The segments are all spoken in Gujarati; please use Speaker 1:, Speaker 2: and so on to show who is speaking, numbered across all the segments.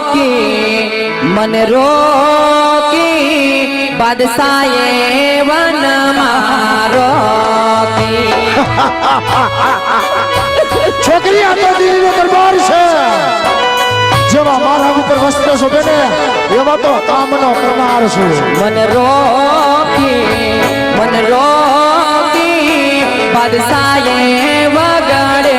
Speaker 1: રોકી મન રોકી બાદશાહે વન મારો
Speaker 2: છોકરી આ તો દિલ્હીનો દરબાર છે. જેવા મારા ઉપર વસ્તે છો બેને એવા તો કામનો કરનાર છું.
Speaker 1: મન રોકી મન રોકી બાદશાહે વગડે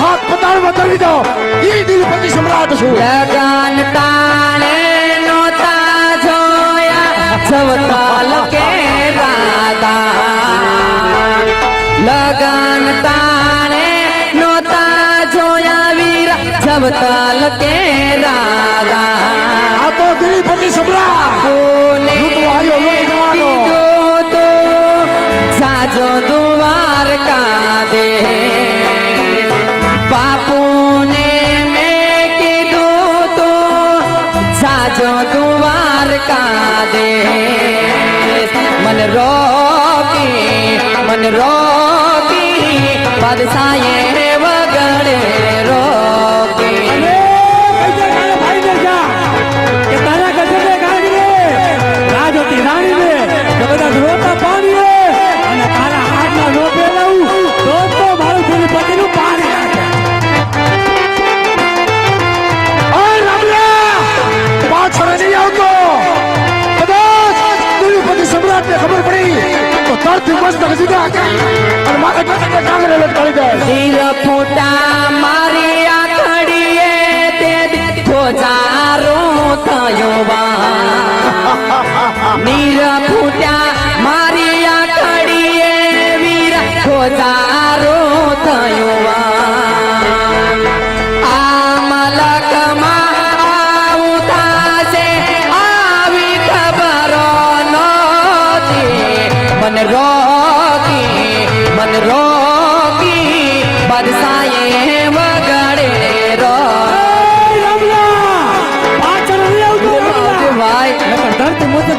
Speaker 2: હાથ પોતાનો બતાવી દો ઈ દિલપતિ સમ્રાટ છું
Speaker 1: લગન તાણે નોતા જોયા જવતાલ કે દાદા લગન તાણે નોતા જોયા વીરા જવતાલ કે દાદા
Speaker 2: આ તો દિલપતિ સમ્રાટ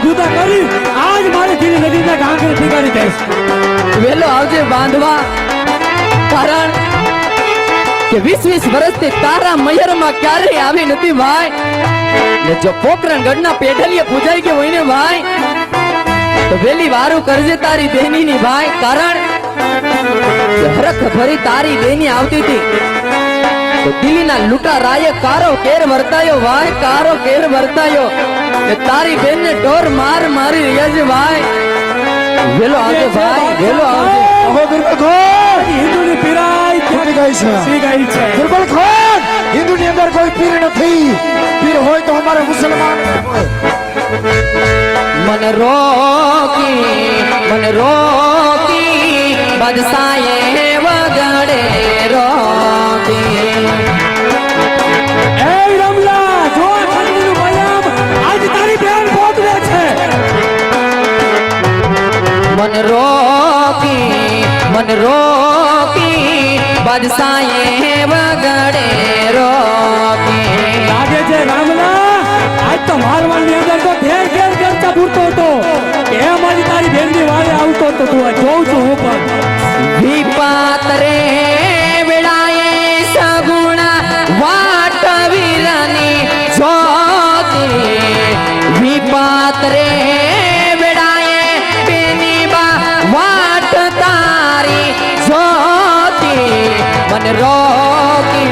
Speaker 3: જુદા કરી, આજ મારે ધીરી નદીના ઢાંકર સ્વીકારી દઈશ.
Speaker 1: વેલો આવજે બાંધવા. કારણ કે વીસ વીસ વર્ષથી તારા મયરમાં ક્યારેય આવી નથી ભાઈ. ને જો પોકરણ ગઢના પેઢલીએ પૂજાઈ ગયો હોય ને ભાઈ, તો વેલી વારું કરજે તારી દેની ની ભાઈ. કારણ હરખ ફરી તારી દેની આવતી હતી. तो दिल्ली ना लूटा राय कारो केर मरता यो वाय कारो केर मरता यो ये तारी बेन ने डोर मार मारी
Speaker 2: यज वाय ये
Speaker 3: लो आगे
Speaker 2: वाय ये लो
Speaker 3: आगे। अबो दुर्बल
Speaker 2: खोर हिंदू ने पिराई खुद गई चा सी गई चा दुर्बल खोर हिंदू
Speaker 1: ने अंदर कोई पीर न थी। पीर
Speaker 3: होए तो हमारे मुसलमान। मन रोकी मन रोकी बदसाये वगड़े रोकी।
Speaker 1: મન રોકી મન રોકી બદસાએ વગડે રોકી
Speaker 3: લાગે છે રામલા આજ તો મારવાની અંદર તો ઘેર ઘેર ચર્ચા પૂરતો હતો. કેમ આજ તારી બેનની વારે આવતો હતો તું જોઉં છું.
Speaker 1: મન રોકી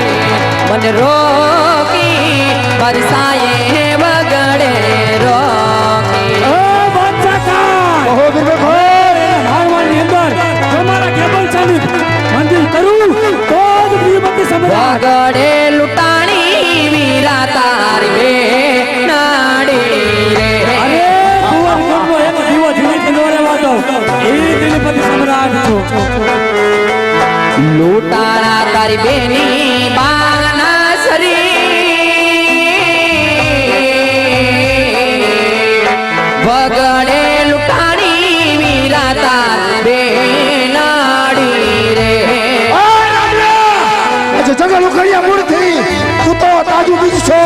Speaker 1: મને રોકી બરસાએ તારી બેની બાના
Speaker 2: આજે મૂળ મૂળથી તું તો તાજુ બીજ છો.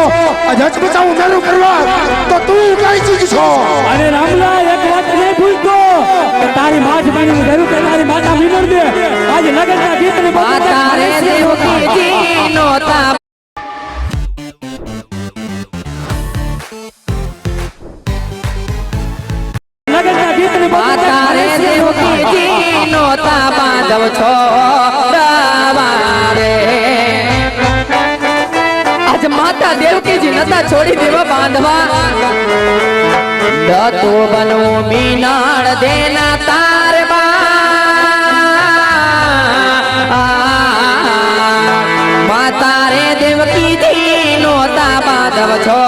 Speaker 2: આજે હચમચાવું મેરું કરવા તો તું કઈ ચીજ છો?
Speaker 3: અરે રામલા એક વાત નહીં ભૂલતો. તારી માથ બની ઘરું કે તારી માતા વિમર દે. આજે લગનના ગીતને બધું
Speaker 1: માતા રે દેવકી
Speaker 3: ગીતને બધું
Speaker 1: માતા રે દેવકી નો નોતા બાંધવ છો. નતા છોડી દેવા બાંધવા. દતો બનો મીનાળ દેના તાર માતા રે દેવકીજી નોતા બાંધવ છો!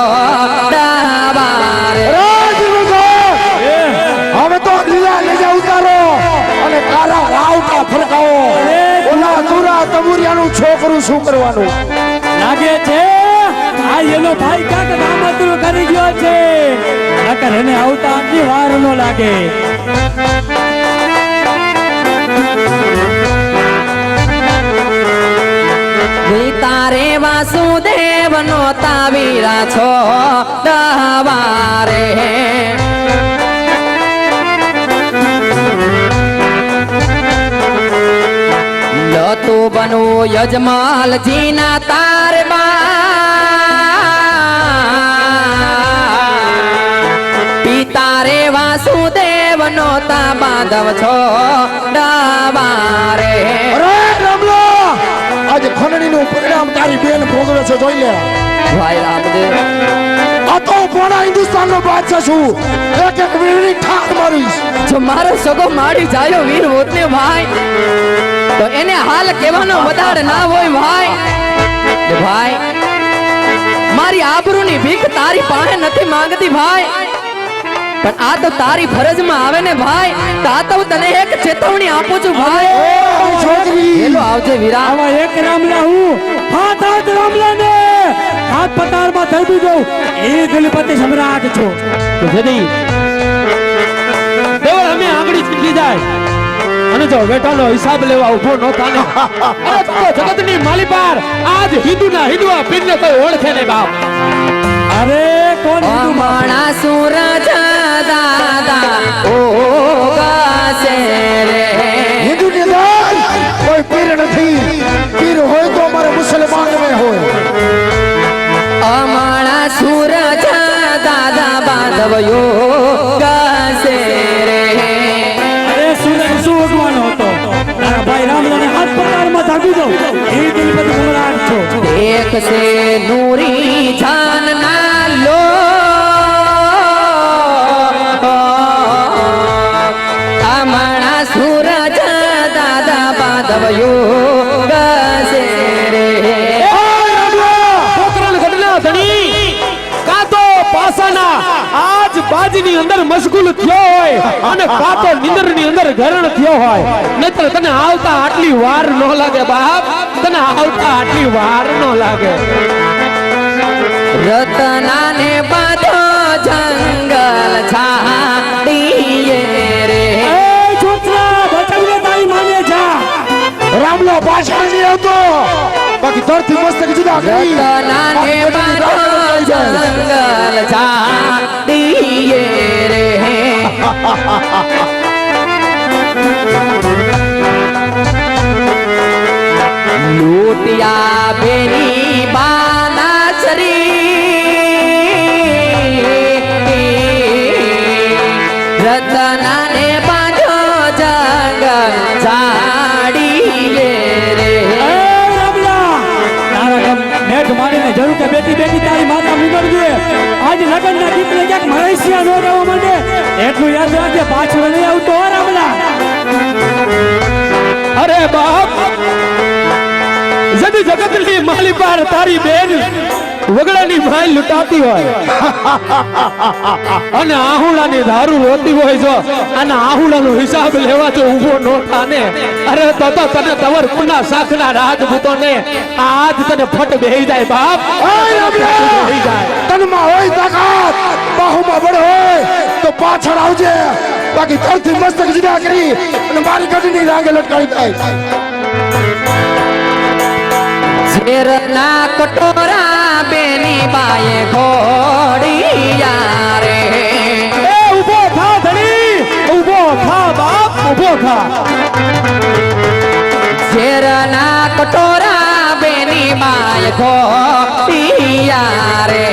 Speaker 2: હવે તો લીલા લીલા ઉતારો અને કારા ફરકાવો. ઓલા છોકરું શું કરવાનું?
Speaker 3: લાગે છે એનો ભાઈ કાક નામતરું કરી ગયો છે. નકર એને આવતા આટલી વાર નો લાગે.
Speaker 1: તારે વાસુદેવ નો તાવીરા છો દવારે તું બનવું યજમાલ વાસુદેવ બાંધવ છો?
Speaker 2: ડાબારે. આજે ખંડણી નું પરિણામ તારી બેન ભોગવે છે જોઈ લે.
Speaker 1: ભાઈ રામદેવ.
Speaker 2: આ તો પોણા હિન્દુસ્તાનનો બાદશાહ છું. એક એક વીરણી ઠાક મારીશ.
Speaker 1: જો મારો સગો માડી જાયો વીર હોતને ભાઈ તો એને હાલ કહેવાનો વધાર ના હોય ભાઈ. ભાઈ મારી આબરૂની ભીખ તારી પાસે નથી માંગતી ભાઈ. પણ આ તો તારી ફરજમાં આવે ને ભાઈ. તો આ તો હું તને એક ચેતવણી આપું છું ભાઈ.
Speaker 2: છોકરી.
Speaker 1: હેલો આવજે વીરા.
Speaker 3: આવા એક રામલા હું. હાથ હાથ રામલા ને હાથ પતારમાં ધરબી દઉં એ દિલપતિ સમ્રાટ છો. તો જદી. દેવળ અમે આંગળી ચીટલી જાય. અને જો બેટાનો હિસાબ લેવા ઊભો ન થાને. જગતની માલિપાર. આજ હિન્દુના હિન્દુઆ પીરને કોઈ ઓળખે નહીં બાપ. અરે કોણ હિન્દુ
Speaker 1: માણા સૂરજ દાદા બાંધવયો ગાસે રે.
Speaker 3: અરે સૂરજ શું ઉઠવાનો હતો ભાઈ રામલાને હાથ પતારમાં ધરબી દઉં. એ દિલપતિ છો.
Speaker 1: એક સે
Speaker 4: બાજીની અંદર મશગુલ થયો હોય અને પાતો નિંદરની અંદર ઘરણ થયો હોય. નહીતર તને આવતા આટલી વાર ન લાગે બાપ. તને આવતા આટલી વાર ન લાગે.
Speaker 1: રતના ને બાંધો જંગલ છાડીએ રે.
Speaker 4: એ છોકરા ભટકને તારી માને જા.
Speaker 2: રામલો પાછળ નહીં આવતો. બાકી ધરતી મસ્તક જુદા કરી.
Speaker 1: રતના ને બાંધો જંગલ છાડીએ રે લૂટિયા બેની બાનાસરી
Speaker 4: નો રહેવા માંડે. એટલું યાદ રાખજે, પાછળ નહીં આવતો રામલા. અરે બાપ! જદી જગતની માલી પાર તારી બેન. વગડાની ભાઈ લૂંટાતી હોય. અને આહુડાની દારૂ રોતી હોય જો અને આહુડાનો હિસાબ લેવા જો ઊભો નો થાને. અરે તો તો તને તવર કુના શાખના રાજપૂતો ને આજ તને ફટ બેહી જાય બાપ. બેહી જાય.
Speaker 2: તનમાં હોય તાકાત. બાહુમાં બળ હોય તો પાછળ આવજે. બાકી તરથી મસ્તક જુદા કરી અને મારી ગઢની રાગે લટકાવી થાય
Speaker 1: ઝેરના કટોરા બેની બાએ ઘોડિયા રે
Speaker 4: એ ઊભો થા ધણી ઊભો થા બાપ ઊભો થા.
Speaker 1: ઝેરના કટોરા બેની બાએ ઘોડિયા રે